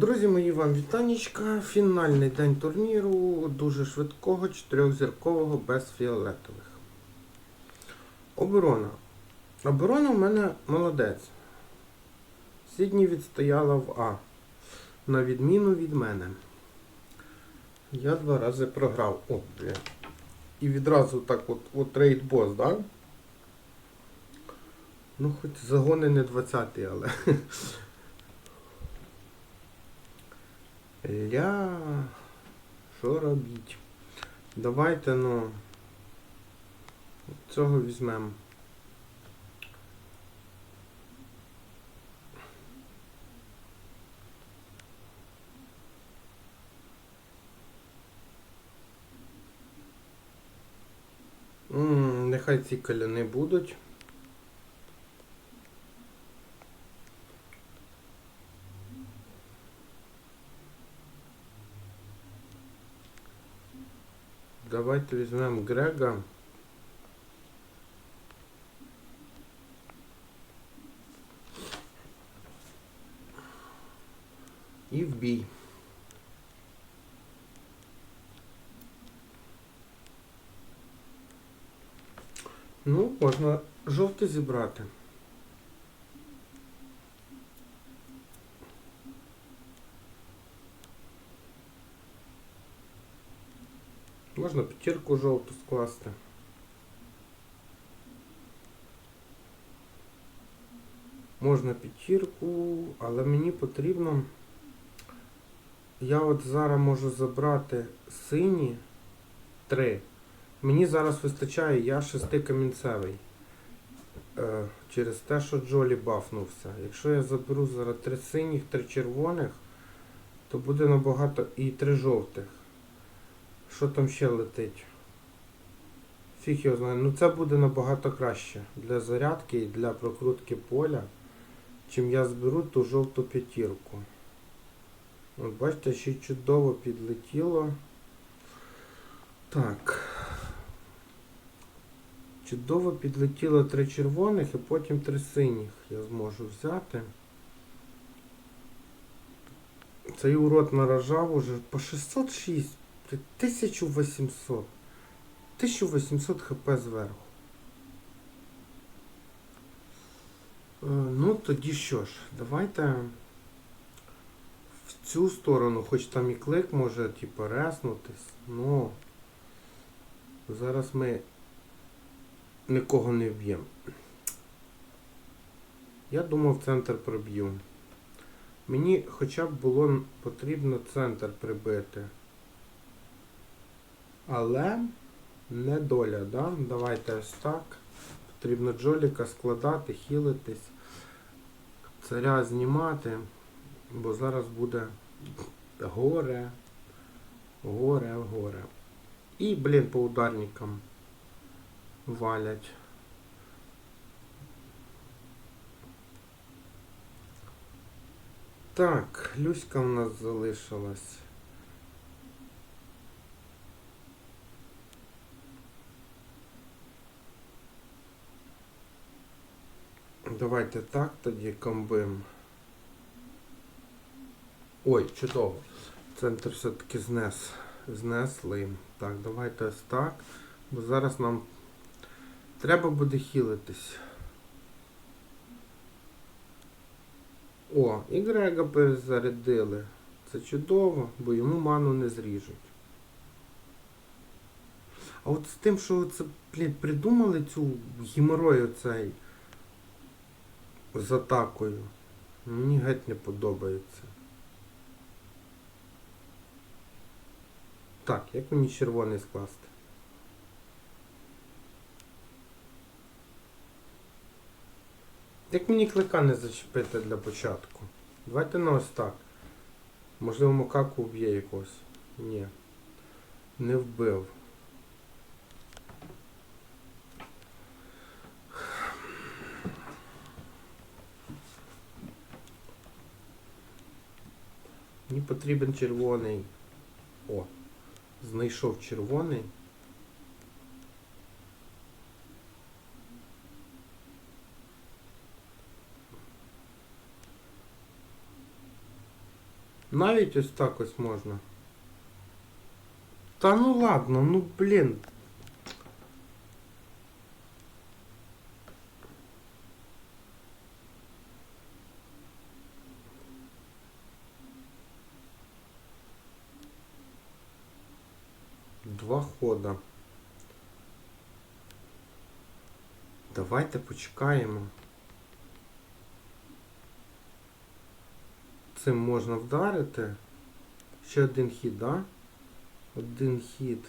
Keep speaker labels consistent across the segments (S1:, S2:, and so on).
S1: Друзі мої, вам вітанечка. Фінальний день турніру дуже швидкого, чотирьохзіркового без фіолетових. Оборона. Оборона в мене молодець. Сідні відстояла в А. На відміну від мене. Я два рази програв. О. І відразу так от, от рейд бос, да? Ну, хоч загони не 20 але. Ля, що робіть? Давайте, ну, цього візьмемо. Нехай ці каляни будуть. Давайте візьмемо Грега. І в бій. Ну, можна жовтий зібрати. Можна п'ятірку жовту скласти. Можна п'ятірку, але мені потрібно. Я от зараз можу забрати сині три. Мені зараз вистачає, я шестикамінцевий. Е, через те, що Джолі бафнувся. Якщо я заберу зараз три синіх, три червоних, то буде набагато і три жовтих. Що там ще летить? Фіг його знає. Ну це буде набагато краще для зарядки і для прокрутки поля, чим я зберу ту жовту п'ятірку. От бачите, ще чудово підлетіло. Так. Чудово підлетіло три червоних і потім три синіх я зможу взяти. Цей урод наражав уже по 606. 1800. 1800 хп зверху. Е, Ну, тоді що ж, давайте в цю сторону, хоч там і клик може типу реснутись, но зараз ми нікого не вб'ємо. Я думав центр проб'ю. Мені хоча б було потрібно центр прибити. Але не доля, да? Давайте ось так. Потрібно джоліка складати, хілитись, царя знімати, бо зараз буде горе, горе, горе. І, блін, по ударникам валять. Так, Люська в нас залишилась. Давайте так тоді комбим. Ой, чудово. Центр все-таки знес. Знесли. Так, давайте ось так. Бо зараз нам треба буде хілитись. О, і Грега перезарядили. Це чудово, бо йому ману не зріжуть. А от з тим, що це, блін, придумали цю геморрою цей з атакою. Мені геть не подобається. Так, як мені червоний скласти? Як мені клика не зачепити для початку? Давайте на ось так. Можливо, макаку вб'є якось. Ні. Не вбив. Мені потрібен червоний. О, знайшов червоний. Навіть ось так ось можна. Та ну ладно, ну блін. Два. Давайте почекаємо. Цим можна вдарити. Ще один хід, да? Один хід.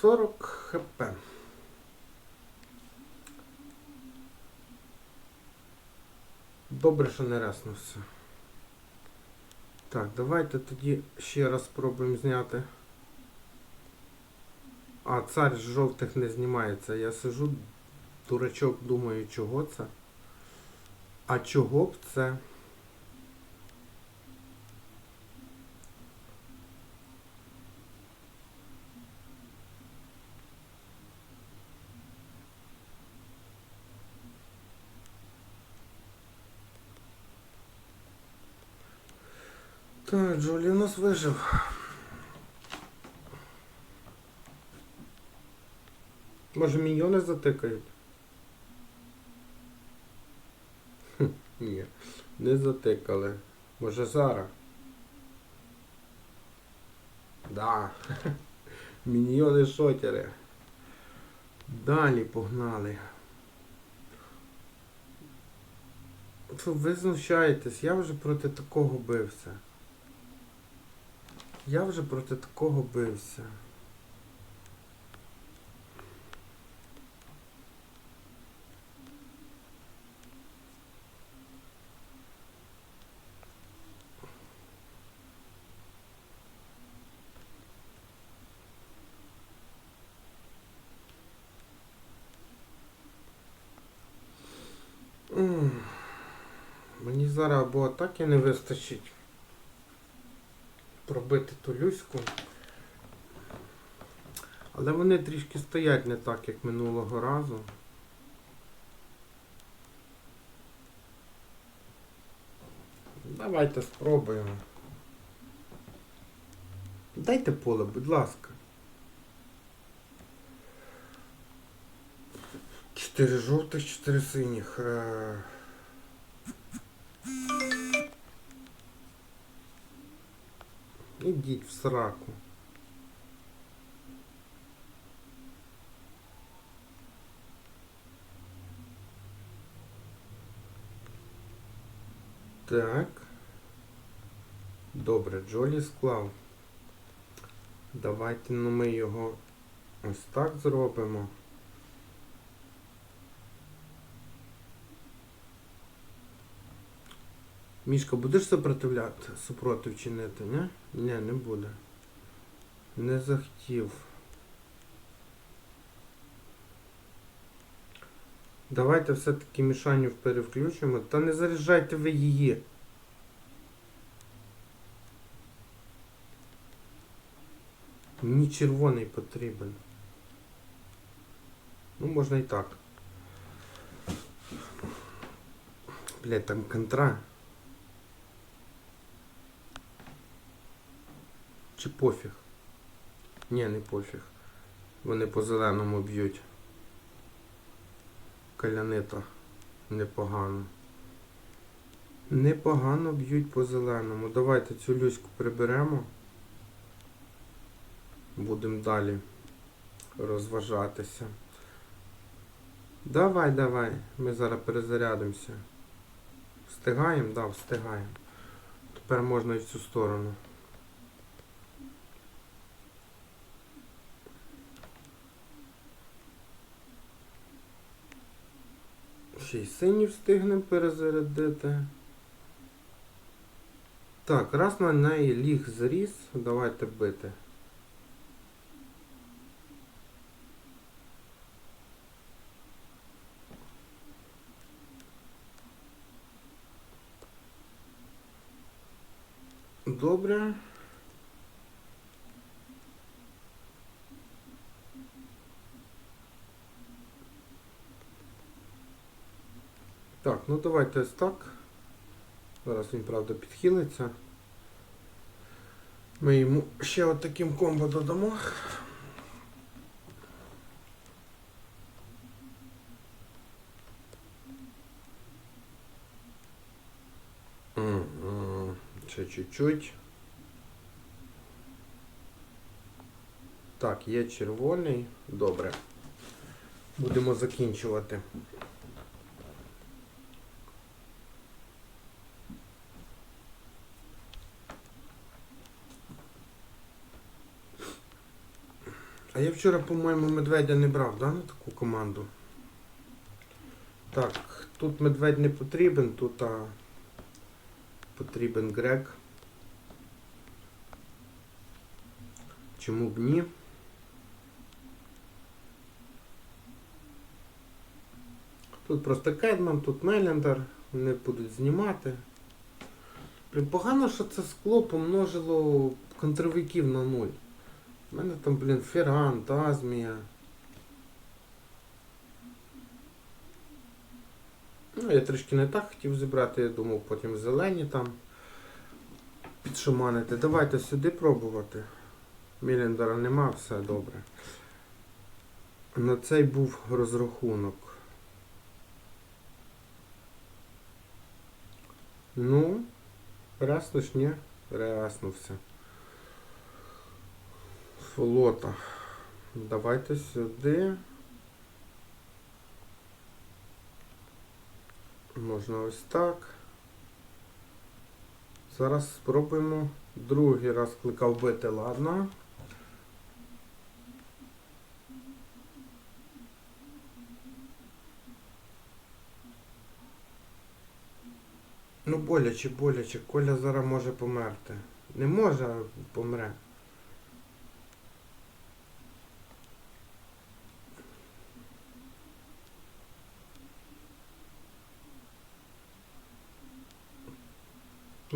S1: Сорок хп. Добре, що не реснувся. Так, давайте тоді ще раз спробуємо зняти. А, цар з жовтих не знімається. Я сижу, дурачок, думаю, чого це. А чого б це? Так, Джолі у нас вижив. Може міньйони затикають? Хм, ні, не затикали. Може зараз? Да. Міньйони шотери. Далі погнали. Ви знущаєтесь? Я вже проти такого бився. Я вже проти такого бився. Мені зараз або атаки не вистачить пробити ту люську. Але вони трішки стоять не так, як минулого разу. Давайте спробуємо. Дайте поле, будь ласка. Чотири жовтих, чотири синіх. Ідіть в сраку. Так. Добре, Джолі склав. Давайте ну, ми його ось так зробимо. Мішка, будеш сопротивляти, супротив чинити, не? Ні, не буде. Не захотів. Давайте все-таки мішаню перевключимо. Та не заряджайте ви її. Мені червоний потрібен. Ну, можна і так. Блять, там контра. Чи пофіг? Ні, не пофіг. Вони по зеленому б'ють. Калянита. Непогано. Непогано б'ють по зеленому. Давайте цю люську приберемо. Будемо далі розважатися. Давай, давай. Ми зараз перезарядимося. Встигаємо? Да, встигаємо. Тепер можна і в цю сторону. Ще й синів встигнемо перезарядити. Так, раз на неї ліг зріс, давайте бити. Добре. Ну давайте ось так. Зараз він, правда, підхилиться. Ми йому ще от таким комбо додамо. Ще чуть-чуть. Так, є червоний. Добре. Будемо закінчувати. Я вчора, по-моєму, медведя не брав, да, на таку команду? Так, тут медведь не потрібен, тут а, потрібен грек. Чому б ні? Тут просто Кедман, тут Мелендер, вони будуть знімати. Блін, погано, що це скло помножило контровиків на нуль. У мене там, блін, Феррант, Азмія. Ну, я трішки не так хотів зібрати, я думав потім зелені там підшаманити. Давайте сюди пробувати. Міліндера нема, все добре. На цей був розрахунок. Ну, реасниш, ні? Реаснувся. Флота. Давайте сюди. Можна ось так. Зараз спробуємо другий раз кликав бити, ладно. Ну боляче, боляче. Коля зараз може померти. Не може, помре.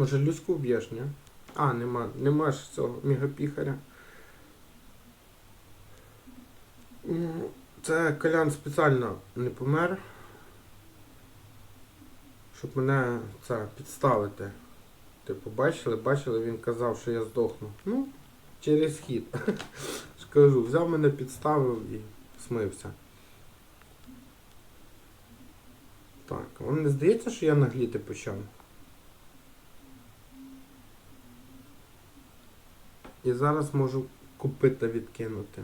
S1: Може Люську вб'єш, ні? А, нема, нема ж цього мегапіхаря. Ну, Це Колян спеціально не помер. Щоб мене це підставити. Типу, бачили, бачили, він казав, що я здохну. Ну, через хід. Скажу, взяв мене, підставив і смився. Так, вам не здається, що я нагліти почав? І зараз можу купити відкинути.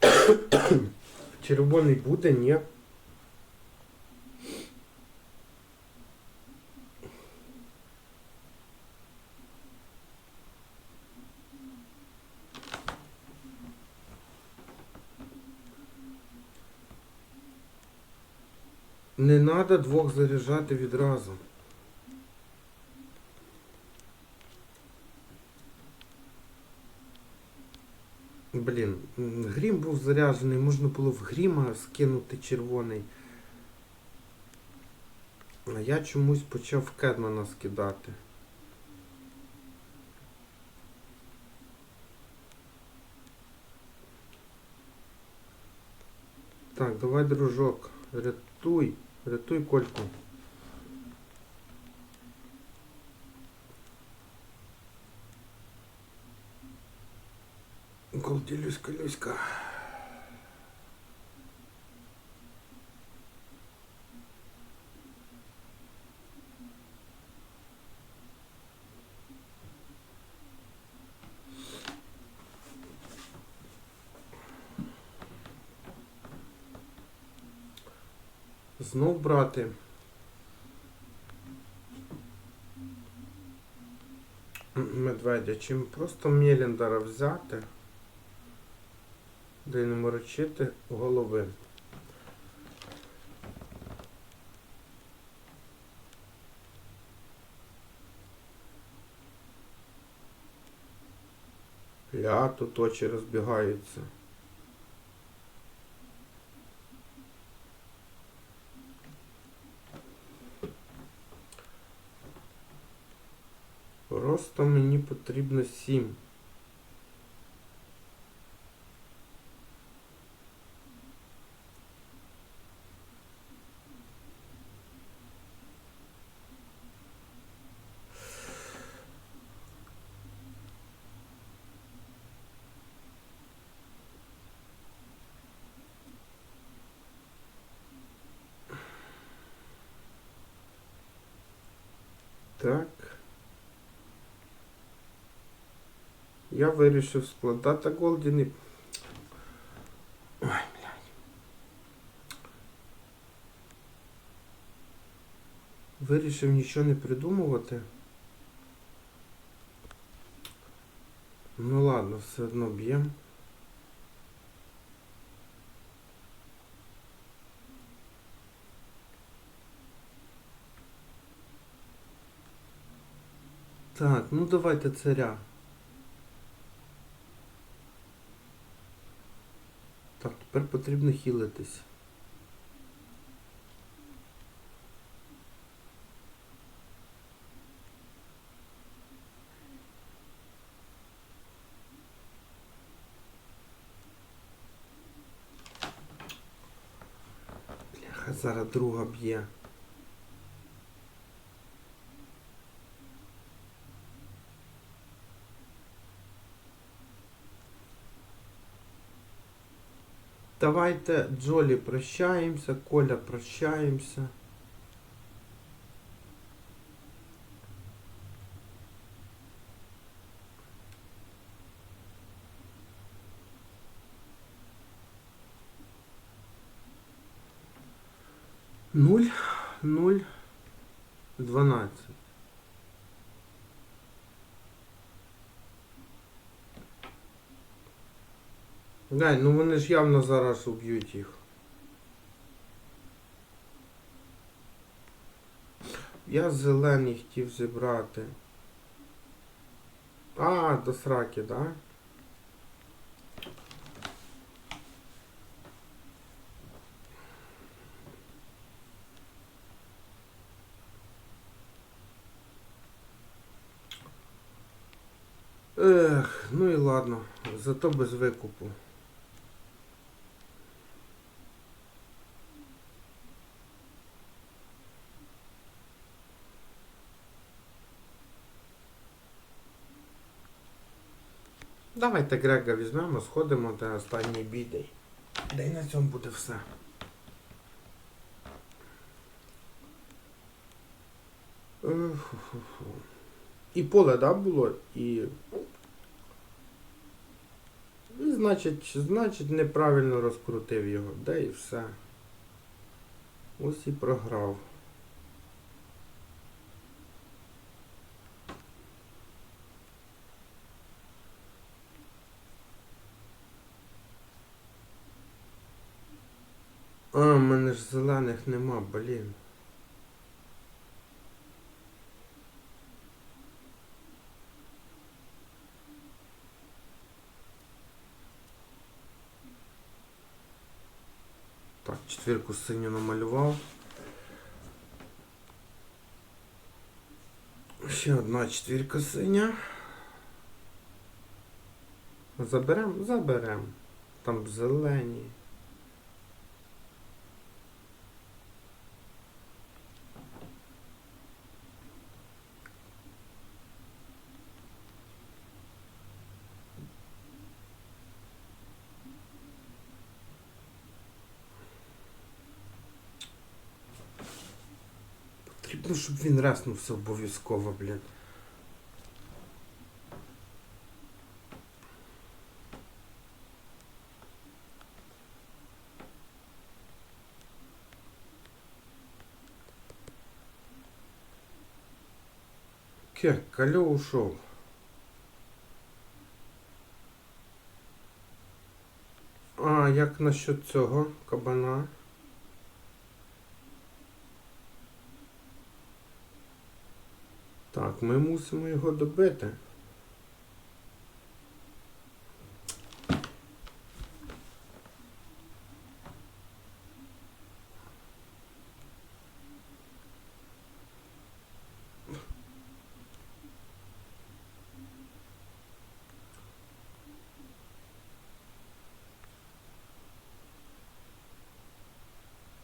S1: Червоний буде, ні. Не треба двох заряджати відразу. Блін, грім був заряджений, можна було в гріма скинути червоний. А я чомусь почав в Кедмана скидати. Так, давай, дружок, рятуй, рятуй кольку. Голді Люська, Люська. Знов брати. Медведя, чим просто Мєліндера взяти, де не морочити голови. Ля, тут очі розбігаються. Просто мені потрібно 7. Так. Я вирішив складати голдіни. Ой, блядь. Вирішив нічого не придумувати. Ну ладно, все одно б'єм. Так, ну давайте царя. Так, тепер потрібно хілитись. Зараз друга б'є. Давайте Джолі прощаємося, Коля прощаємося. Нуль, нуль, дванадцять. Глянь, ну вони ж явно зараз уб'ють їх. Я зелений хотів зібрати. А, до сраки, да? Ех, ну і ладно, зато без викупу. Давайте Грега візьмемо, сходимо до останній бій. Да й на цьому буде все. І поле, да, було, і. І значить, значить, неправильно розкрутив його, да і все. Ось і програв. А, в мене ж зелених нема, блін. Так, четвірку синю намалював. Ще одна четвірка синя. Заберем? Заберем. Там зелені. Потрібно, щоб він реснувся обов'язково, блін. Ке, Кальо ушов. А, як насчет цього кабана? Так, ми мусимо його добити.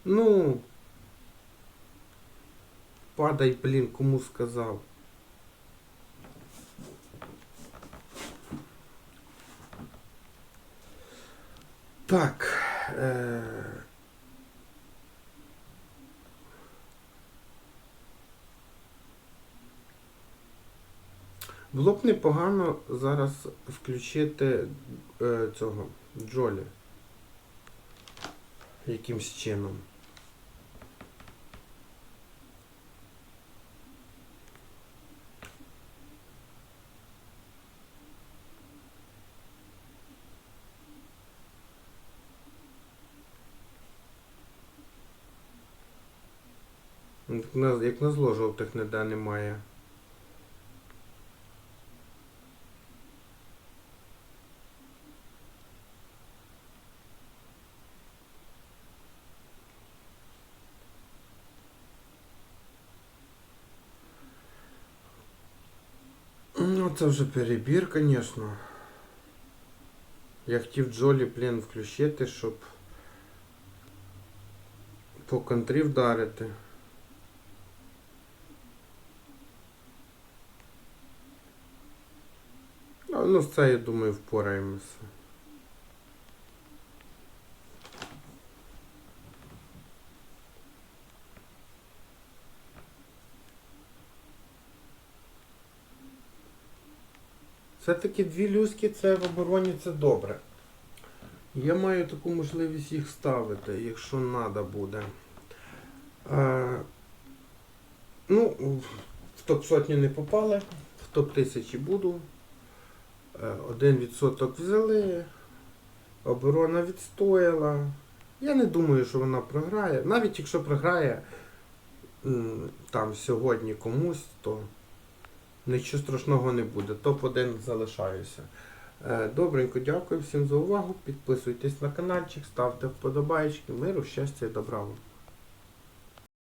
S1: Ну падай, блін, кому сказав. Так. Е... Було б непогано зараз включити е, цього Джолі. Якимсь чином. Як на, як назло жовтих ніде немає. Ну, це вже перебір, звісно. Я хотів Джолі, блін, включити, щоб по контрі вдарити. А, Ну, з це, я думаю, впораємося. Все-таки дві люськи це в обороні це добре. Я маю таку можливість їх ставити, якщо треба буде. Е, ну, в топ сотню не попали, в топ тисячі буду. Е, Один відсоток взяли, оборона відстояла. Я не думаю, що вона програє. Навіть якщо програє там сьогодні комусь, то нічого страшного не буде. Топ-1 залишаюся. Е, Добренько, дякую всім за увагу. Підписуйтесь на каналчик, ставте вподобайки. Миру, щастя і добра вам.